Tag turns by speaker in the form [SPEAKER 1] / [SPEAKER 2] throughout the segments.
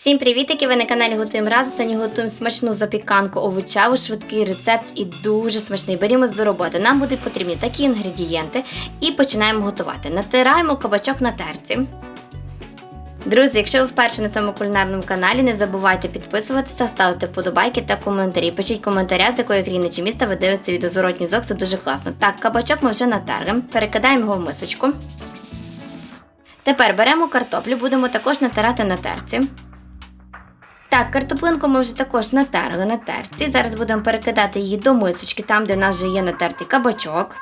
[SPEAKER 1] Всім привітики! Ви на каналі Готуємо разом. Сьогодні готуємо смачну запіканку овочеву, швидкий рецепт і дуже смачний. Берімось до роботи. Нам будуть потрібні такі інгредієнти і починаємо готувати. Натираємо кабачок на терці. Друзі, якщо ви вперше на цьому кулінарному каналі, не забувайте підписуватися, ставити вподобайки та коментарі. Пишіть коментаря, з якої країни чи міста ви дивитеся відео зворотній зок, це дуже класно. Так, кабачок ми вже натерли, перекидаємо його в мисочку. Тепер беремо картоплю, будемо також натирати на терці. Так, картоплинку ми вже також натерли на терці. Зараз будемо перекидати її до мисочки, там, де в нас вже є натертий кабачок.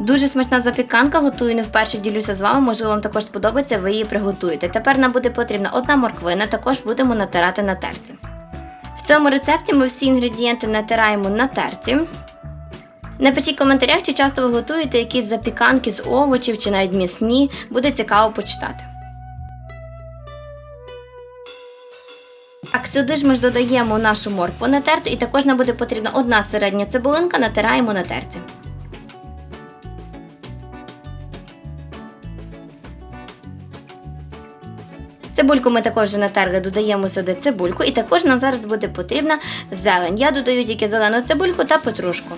[SPEAKER 1] Дуже смачна запіканка, готую не вперше ділюся з вами, можливо, вам також сподобається, ви її приготуєте. Тепер нам буде потрібна одна морквина, також будемо натирати на терці. В цьому рецепті ми всі інгредієнти натираємо на терці. Напишіть в коментарях, чи часто ви готуєте якісь запіканки з овочів чи навіть м'ясні, буде цікаво почитати. А сюди ж ми ж додаємо нашу моркву натерту, і також нам буде потрібна одна середня цибулинка, натираємо на терці. Цибульку ми також натерли, додаємо сюди цибульку, і також нам зараз буде потрібна зелень. Я додаю тільки зелену цибульку та петрушку.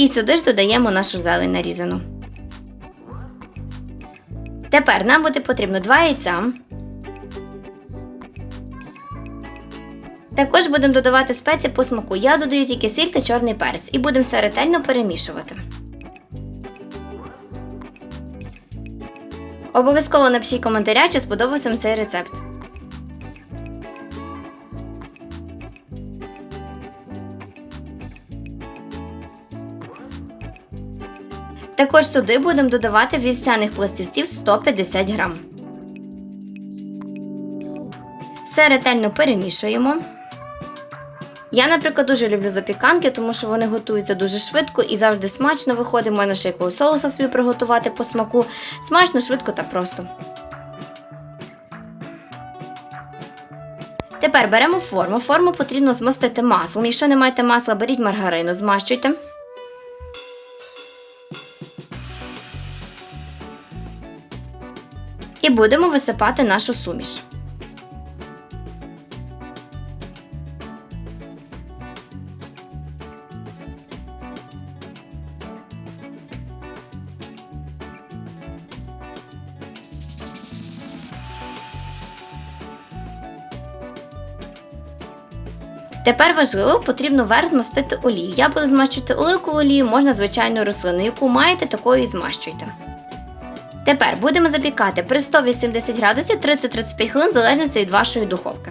[SPEAKER 1] І сюди ж додаємо нашу зелень нарізану. Тепер нам буде потрібно 2 яйця. Також будемо додавати спеції по смаку. Я додаю тільки сіль та чорний перець і будемо все ретельно перемішувати. Обов'язково напишіть коментаря, чи сподобався цей рецепт. Також сюди будемо додавати вівсяних пластівців 150 грам. Все ретельно перемішуємо. Я, наприклад, дуже люблю запіканки, тому що вони готуються дуже швидко і завжди смачно виходить. Можна ще якогось соуса собі приготувати по смаку. Смачно, швидко та просто. Тепер беремо форму. Форму потрібно змастити маслом. Якщо не маєте масла, беріть маргарину, змащуйте. І будемо висипати нашу суміш. Тепер важливо, потрібно верх змастити олію. Я буду змащувати оливкову олію, можна звичайну рослину, яку маєте, такою і змащуйте. Тепер будемо запікати при 180 градусів 30-35 хвилин в залежності від вашої духовки.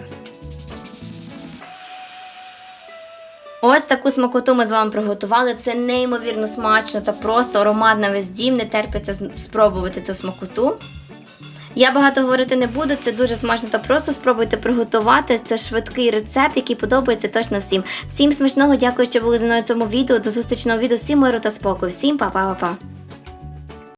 [SPEAKER 1] Ось таку смакоту ми з вами приготували. Це неймовірно смачно та просто аромат на весь дім. Не терпиться спробувати цю смакоту. Я багато говорити не буду, це дуже смачно та просто спробуйте приготувати. Це швидкий рецепт, який подобається точно всім. Всім смачного, дякую, що були зі мною в цьому відео. До зустрічного відео. Всім миру та спокою. Всім па-па-па-па.